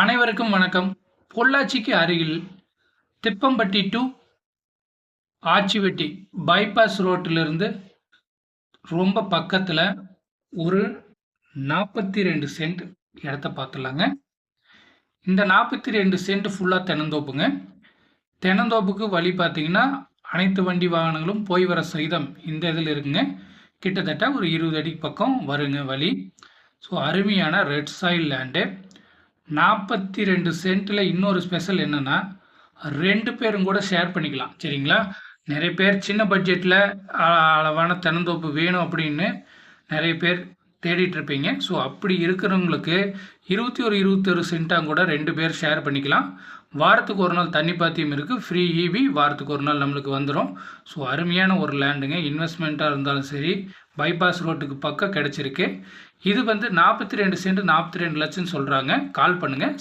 அனைவருக்கும் வணக்கம். பொள்ளாச்சிக்கு அருகில் திப்பம்பட்டி டு ஆச்சிவெட்டி பைபாஸ் ரோட்டிலிருந்து ரொம்ப பக்கத்தில் ஒரு நாற்பத்தி ரெண்டு சென்ட் இடத்த பார்த்துலாங்க இந்த நாற்பத்தி ரெண்டு சென்ட் ஃபுல்லாக தென்னந்தோப்புங்க. தென்னந்தோப்புக்கு வழி பார்த்தீங்கன்னா அனைத்து வண்டி வாகனங்களும் போய் வர சகிதம் இந்த இதில் இருக்குங்க. கிட்டத்தட்ட ஒரு இருபது அடி பக்கம் வருங்க வழி. ஸோ அருமையான ரெட் சாயில் லேண்டு நாற்பத்தி ரெண்டு சென்ட்டில் இன்னொரு ஸ்பெஷல் என்னென்னா ரெண்டு பேரும் கூட ஷேர் பண்ணிக்கலாம் சரிங்களா? நிறைய பேர் சின்ன பட்ஜெட்டில் அளவான தென்னந்தோப்பு வேணும் அப்படின்னு நிறைய பேர் தேடிட்டு இருப்பீங்க ஸோ அப்படி இருக்கிறவங்களுக்கு இருபத்தி ஒரு இருபத்தொரு சென்ட்டாக கூட ரெண்டு பேர் ஷேர் பண்ணிக்கலாம். வாரத்துக்கு ஒரு நாள் தண்ணி பாத்தியம் இருக்குது ஃப்ரீ ஈபி வாரத்துக்கு ஒரு நாள் நம்மளுக்கு வந்துடும் ஸோ அருமையான ஒரு லேண்டுங்க இன்வெஸ்ட்மெண்ட்டாக இருந்தாலும் சரி பைபாஸ் ரோட்டுக்கு பக்கம் கிடச்சிருக்கு. இது வந்து நாற்பத்தி ரெண்டு சென்ட் நாற்பத்தி ரெண்டு லட்சம் சொல்கிறாங்க கால் பண்ணுங்கள்